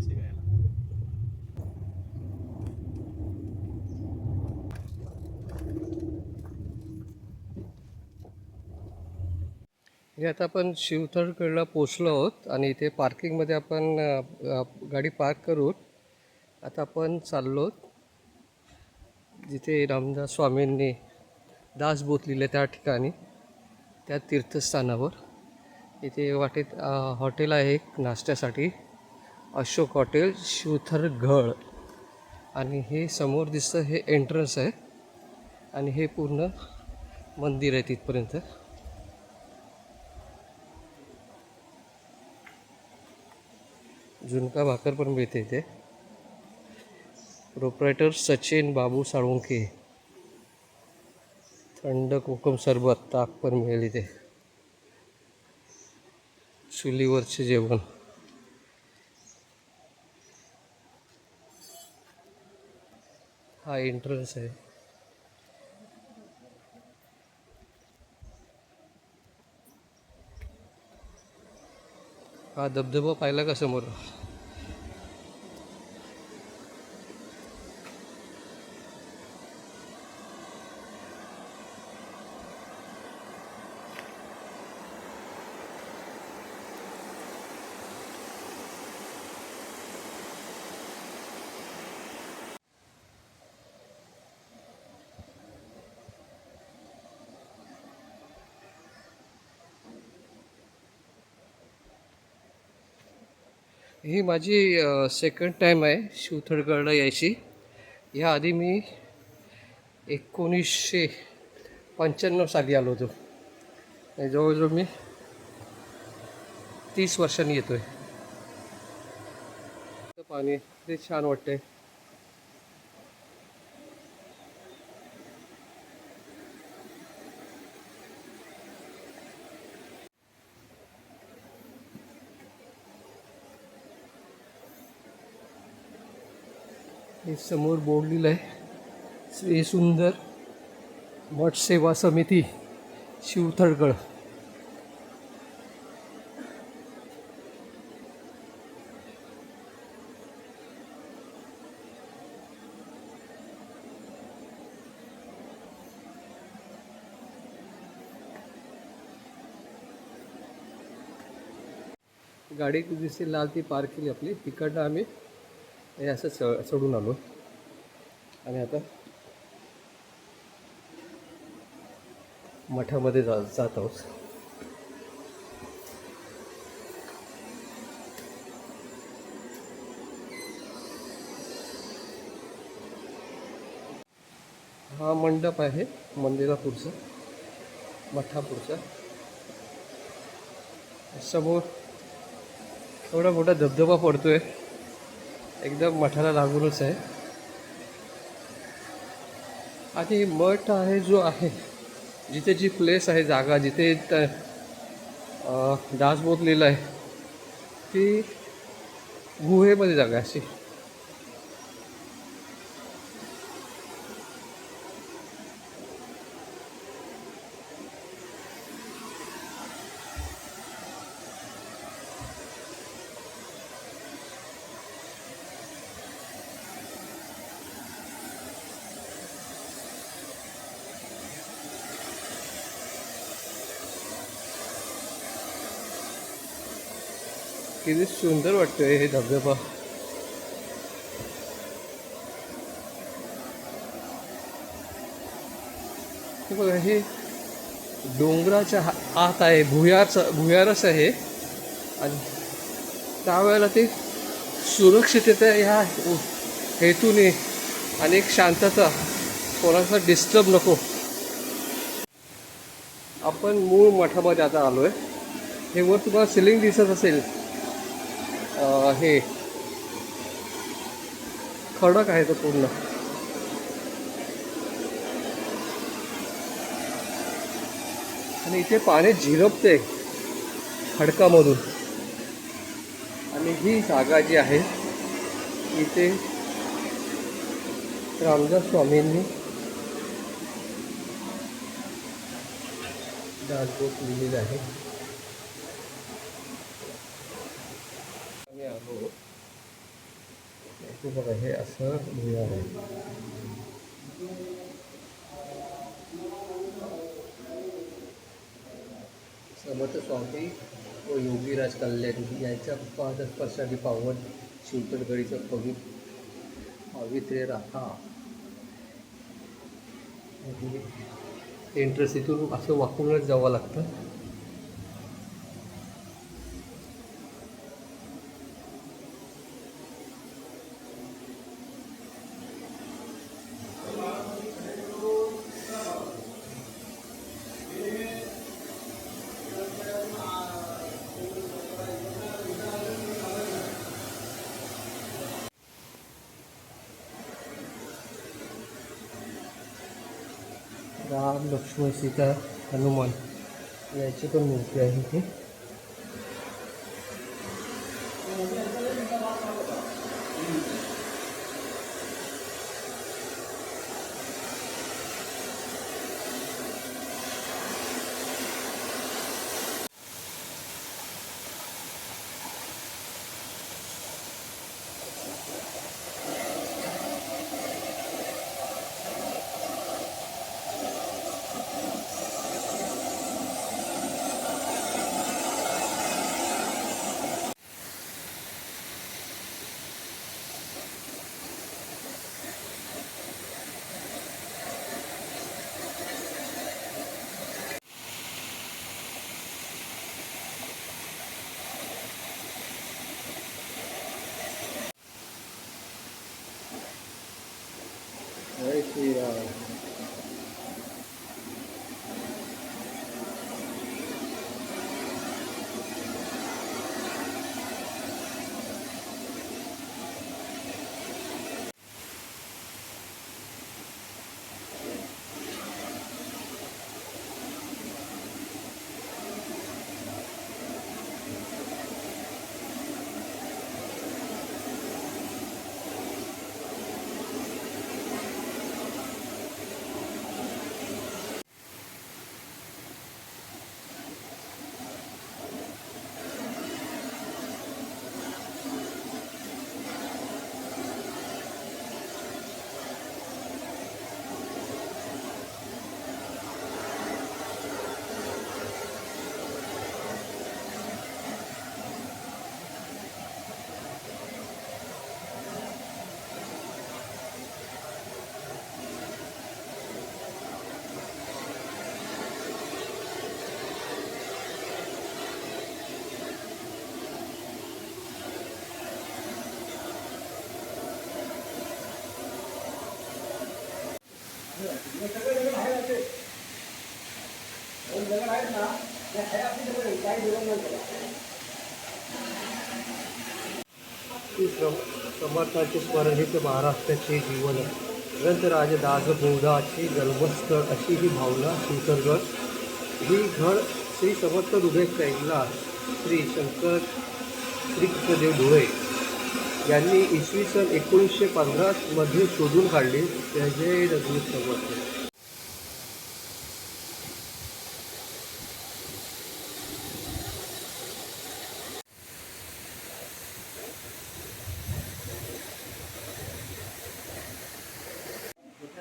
पैसे घ्यायला हे आता आपण शिवथरकडला पोचलो आहोत आणि इथे पार्किंगमध्ये आपण गाडी पार्क करून आता आपण चाललो जिथे रामदास स्वामींनी दास लिहिले त्या ठिकाणी त्या तीर्थस्थानावर. इथे वाटेत हॉटेल आहे एक नाश्त्यासाठी. अशोक हॉटेल शिवथरगड आणि हे समोर दिसतं हे एंट्रन्स आहे. आणि हे पूर्ण मंदिर आहे तिथपर्यंत. झुणका भाकर पण मिळते इथे. प्रोपरायटर सचिन बाबू साळुंके थंड कोकम सरबत ताक पण मिळेल इथे. चुलीवरचे जेवण. हा एंट्रन्स आहे. हा धबधबा पाहिला का समोर? ही माझी सेकंड टाईम आहे शिवथडगडला यायची. या आधी मी एकोणीसशे पंच्याण्णव साली आलो होतो. आणि जवळजवळ मी तीस वर्षांनी येतो आहे पाणी ते छान वाटतंय. हे समोर बोर्ड लिहिलं आहे. श्री सुंदर मठ सेवा समिती शिवथळगड गाडी दिसते लाल ती पार्क केली आपली. तिकडनं आम्ही हे असं च चढून आलो. आणि आता मठामध्ये जा जात आहोत. हा मंडप आहे मंदिरापुढचा मठापुढचा. समोर एवढा मोठा धबधबा पडतोय. एकदम मठाला लागूनच आहे. आणि मठ आहे जो आहे जिथे जी प्लेस आहे जागा जिथे त- अं, दासबोध लिहिलं आहे ती गुहेमध्ये जागा अशी किती सुंदर वाटतोय हे धबधबा. हे बघा हे डोंगराच्या आत आहे भुयारचा भुयारच आहे. आणि त्यावेळेला ते सुरक्षितता ह्या हेतूने आणि एक शांतता कोणाचा डिस्टर्ब नको. आपण मूळ मठामध्ये आता आलो आहे हे वर तुम्हाला सिलिंग दिसत असेल. आहे. खडक आहे तो पूर्ण. आणि इथे पाणी झिरपते खडकामधून. आणि ही जागा जी आहे इथे रामदास स्वामींनी दासबोध लिहिलेलं आहे. आम्ही बघा हे असं लिहिणार आहे. समर्थ स्वामी व योगीराज कल्याण यांच्या पादस्पर्शाने पावन शिवतरगडीचं पवित्र पावित्र्य राहा एंट्रन्स इथून असं वाकूनच जावं लागतं. લક્ષ્મી સીતા હનુમાન યાચકોની ગ્રાહીથી श्री सम समर्थाचे स्मरण हे ते महाराष्ट्राचे जीवन ग्रंथराज दासबोधाची जन्मस्थळ अशी ही भावना शंकरगड ही घड श्री समर्थ हृदय कैलास श्री शंकर श्री कृष्णदेव धुळे यांनी इसवी सन एकोणीसशे पंधरामध्ये शोधून काढले. त्याचे रघुवीर समर्थ.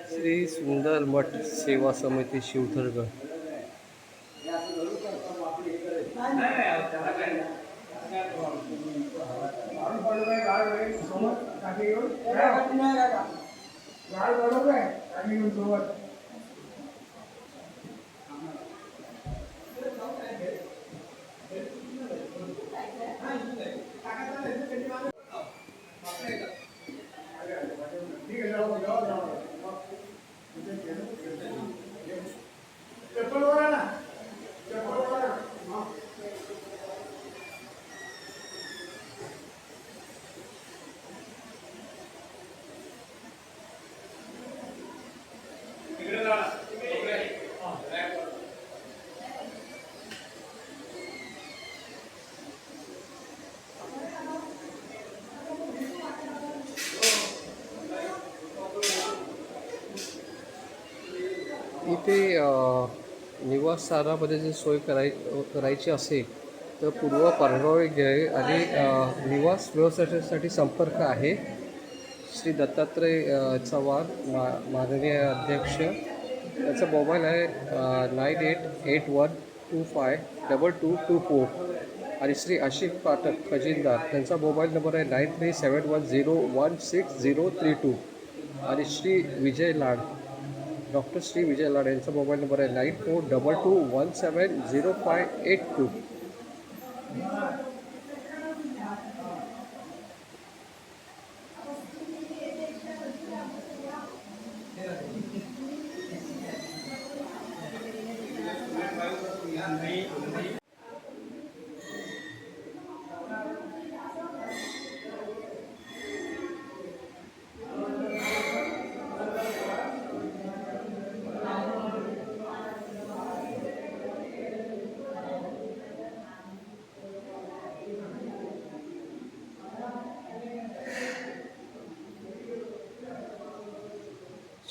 श्री सुंदर मठ सेवा समिती शिवथरगड इथे निवासस्थानामध्ये जर सोय कराय करायची असेल तर पूर्व परगावी घे आणि निवास व्यवसायासाठी संपर्क आहे. श्री दत्तात्रय चव्हाण मा माननीय अध्यक्ष. त्याचा मोबाईल आहे nine eight eight one two five double two two four. आणि श्री आशिफ पाठक खजिनदार त्यांचा मोबाईल नंबर आहे nine three seven one zero one six zero three two. आणि श्री विजय लाड डॉक्टर श्री विजय लाड यांचा मोबाईल नंबर आहे nine four double two one seven zero five eight two.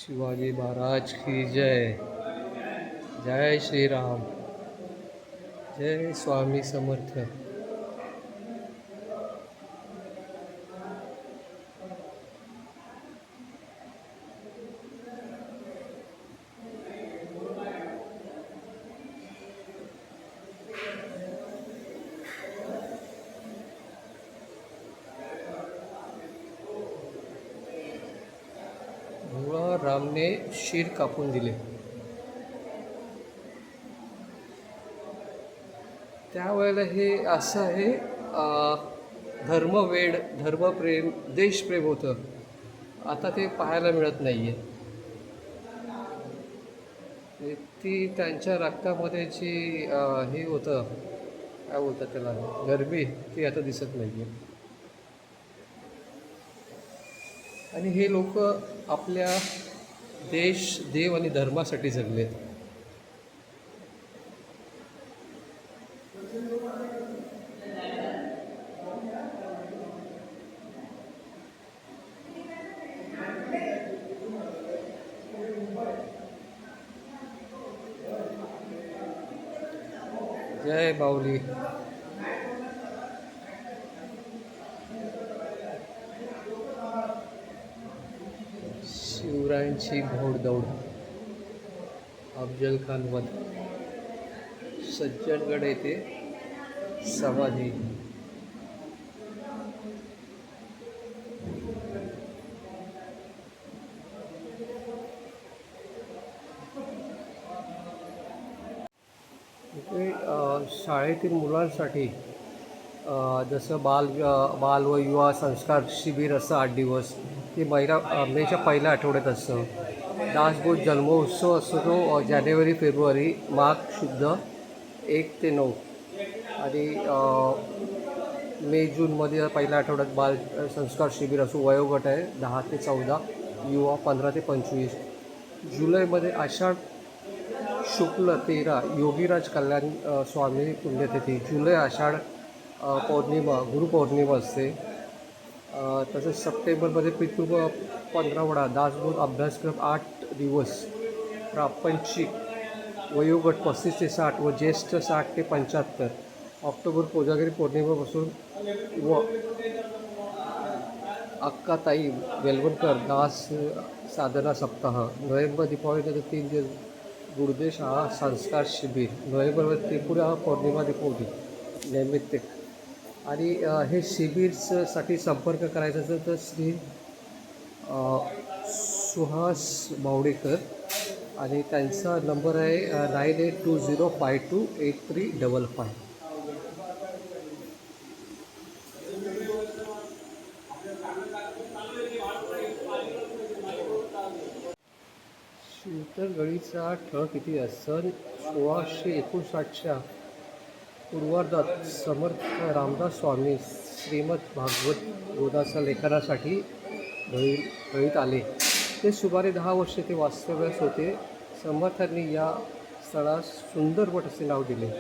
Shivaji Maharaj की जय। जय श्रीराम। जय स्वामी समर्थ भगवान रामने शीर कापून दिले. त्यावेळेला हे असं आहे धर्मवेड धर्मप्रेम देशप्रेम होतं. आता ते पाहायला मिळत नाही आहे ती त्यांच्या रक्तामध्ये जी हे होतं काय बोलतात त्याला गरबी ती आता दिसत नाही आहे आणि हे लोक आपल्या देश देव आणि धर्मासाठी जगलेत जय बाऊली यांची घोडदौड अफजल खान वध सज्जनगड येथे समाधी शाळेतील मुलांसाठी जसं बाल बाल व युवा संस्कार शिबिर असं आठ दिवस. ती महिना मेच्या पहिल्या आठवड्यात असतं. दासबोध जन्मोत्सव असतो तो जानेवारी फेब्रुवारी माघ शुद्ध एक ते नऊ. आणि मे जूनमध्ये पहिल्या आठवड्यात बाल संस्कार शिबिर असो वयोगट आहे दहा ते चौदा युवा पंधरा ते पंचवीस. जुलैमध्ये आषाढ शुक्ल तेरा योगीराज कल्याण स्वामी पुण्यतिथी. जुलै आषाढ पौर्णिमा गुरुपौर्णिमा असते. तसेच सप्टेंबरमध्ये पितृ पंधरावडा दासबोध अभ्यासक्रम आठ दिवस प्रापंचिक वयोगट पस्तीस ते साठ व ज्येष्ठ साठ ते पंच्याहत्तर. ऑक्टोबर कोजागिरी पौर्णिमेपासून व अक्काताई वेलवणकर दास साधना सप्ताह नोव्हेंबर दीपावलीनंतर तीन दिवस गुरुदेश हा संस्कार शिबिर नोव्हेंबरमध्ये त्रिपुरा हा पौर्णिमा दीपावली नैमित्तिक आणि हे शिबिरसाठी संपर्क करायचा असेल तर श्री सुहास मावडेकर आणि त्यांचा नंबर आहे nine eight two zero five two eight three double five शिवतरगडीचा ठळ किती असेल? सोळाशे एकोणसाठच्या पूर्वार्धात समर्थ रामदास स्वामी श्रीमद भागवत बोधाच्या लेखनासाठी भळी भळीत आले. ते सुमारे दहा वर्षे ते वास्तव्यास होते. समर्थांनी या स्थळास सुंदरवट असे नाव दिले.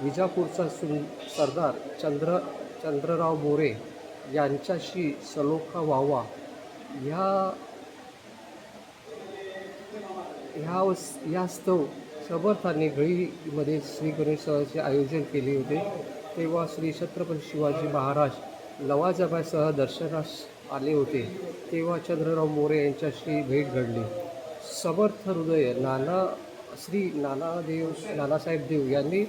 विजापूरचा सुं सरदार चंद्र चंद्रराव मोरे यांच्याशी सलोखा व्हावा. ह्या ह्या वस- यास्तव समर्थांनी गळीमध्ये श्री गणेशोत्सवाचे आयोजन केले होते. तेव्हा श्री छत्रपती शिवाजी महाराज लवाजमासह दर्शनास आले होते. तेव्हा चंद्रराव मोरे यांच्याशी भेट घडली. समर्थ हृदय नाना श्री नानादेव नानासाहेब देव यांनी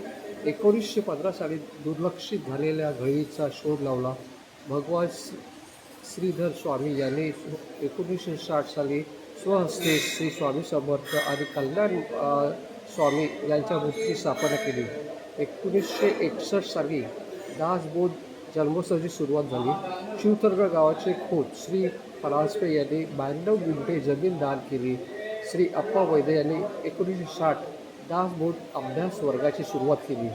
एकोणीसशे पंधरा साली दुर्लक्षित झालेल्या घळीचा शोध लावला. भगवान श्रीधर स्वामी यांनी एकोणीसशे साठ साली स्वहस्ते श्री स्वामी समर्थ आणि कल्याण स्वामी यांच्या मूर्तीची स्थापना केली. एकोणीसशे एकसष्ट साली दासबोध जन्मोत्सवाची सुरुवात झाली. शिवतर्ग गावाचे खोत श्री परांजपे यांनी ब्याण्णव गुंठे जमीन दान केली. श्री अप्पा वैद्य यांनी एकोणीसशे साठ दासबोध अभ्यास वर्गाची सुरुवात केली.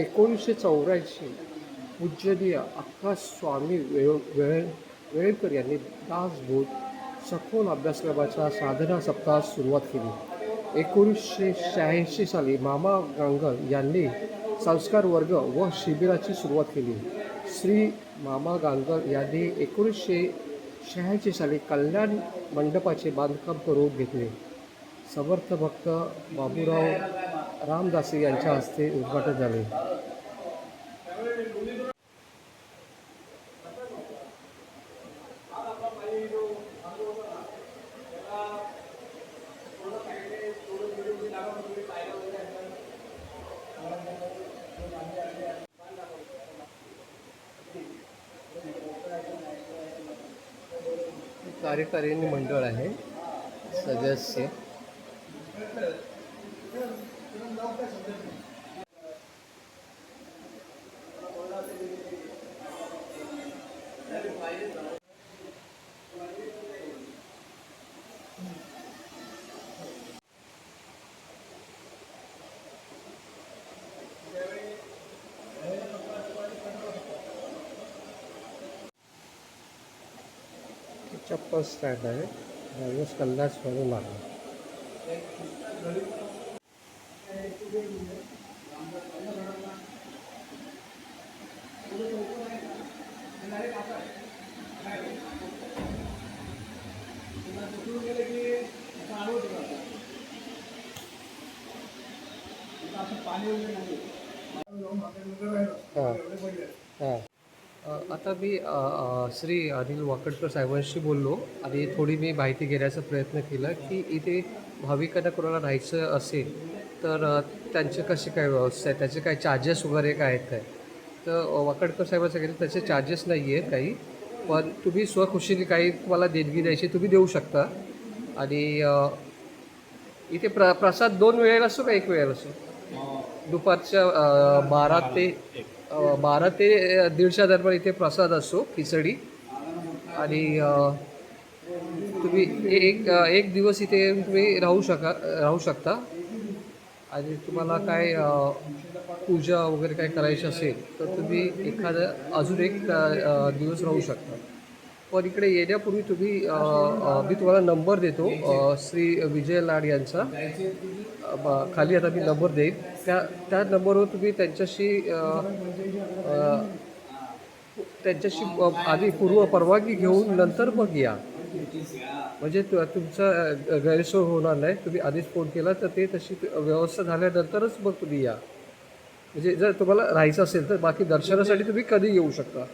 एकोणीसशे चौऱ्याऐंशी पूजनीय अक्का स्वामी वेळ वेळ वेळेकर यांनी दासबोध सखोल अभ्यासक्रमाच्या साधना सप्ताहास सुरुवात केली. एकोणीसशे शहाऐंशी साली मामा गांगल यांनी संस्कार वर्ग व शिबिराची सुरुवात केली. श्री मामा गांगल यांनी एकोणीसशे शहाऐंशी साली कल्याण मंडपाचे बांधकाम करून घेतले. समर्थ भक्त बाबूराव रामदासी यांच्या हस्ते उद्घाटन झाले. कार्यकारिणी मंडळ आहे. सदस्य. चप्पल स्टँड आहे. ड्रायव्हर्स कल्लाच स्वामी मार्ग हां. हां. अ, आता मी श्री अनिल वाकडकर साहेबांशी बोललो आणि थोडी मी माहिती घेण्याचा प्रयत्न केला की इथे भाविकांना कोणाला राहायचं असेल तर त्यांचे कसे काय व्यवस्था आहे? त्याचे काय चार्जेस वगैरे काय आहेत काय? तर वाकडकर साहेबांनी सांगितलं त्याचे चार्जेस नाही आहेत काही पण तुम्ही स्वखुशीने काही तुम्हाला देणगी द्यायची तुम्ही देऊ शकता. आणि इथे प्र प्रसाद दोन वेळेला असो का एक वेळेला असो? दुपारच्या बारा ते बारा ते दीडशे दरम्यान इथे प्रसाद असतो खिचडी. आणि तुम्ही एक एक दिवस इथे तुम्ही राहू शका राहू शकता. आणि तुम्हाला काय पूजा वगैरे काय करायची असेल तर तुम्ही एखादा अजून एक दिवस राहू शकता. पण इकडे येण्यापूर्वी तुम्ही मी तुम्हाला नंबर देतो श्री विजय लाड यांचा. खाली आता मी नंबर देईन. त्या त्या नंबरवर तुम्ही त्यांच्याशी त्यांच्याशी आधी पूर्व परवानगी घेऊन नंतर मग या. म्हणजे तुमचा गैरसोय होणार नाही. तुम्ही आधीच फोन केला तर ते तशी व्यवस्था झाल्यानंतरच मग तुम्ही या. म्हणजे जर तुम्हाला राहायचं असेल तर बाकी दर्शनासाठी तुम्ही कधी येऊ शकता?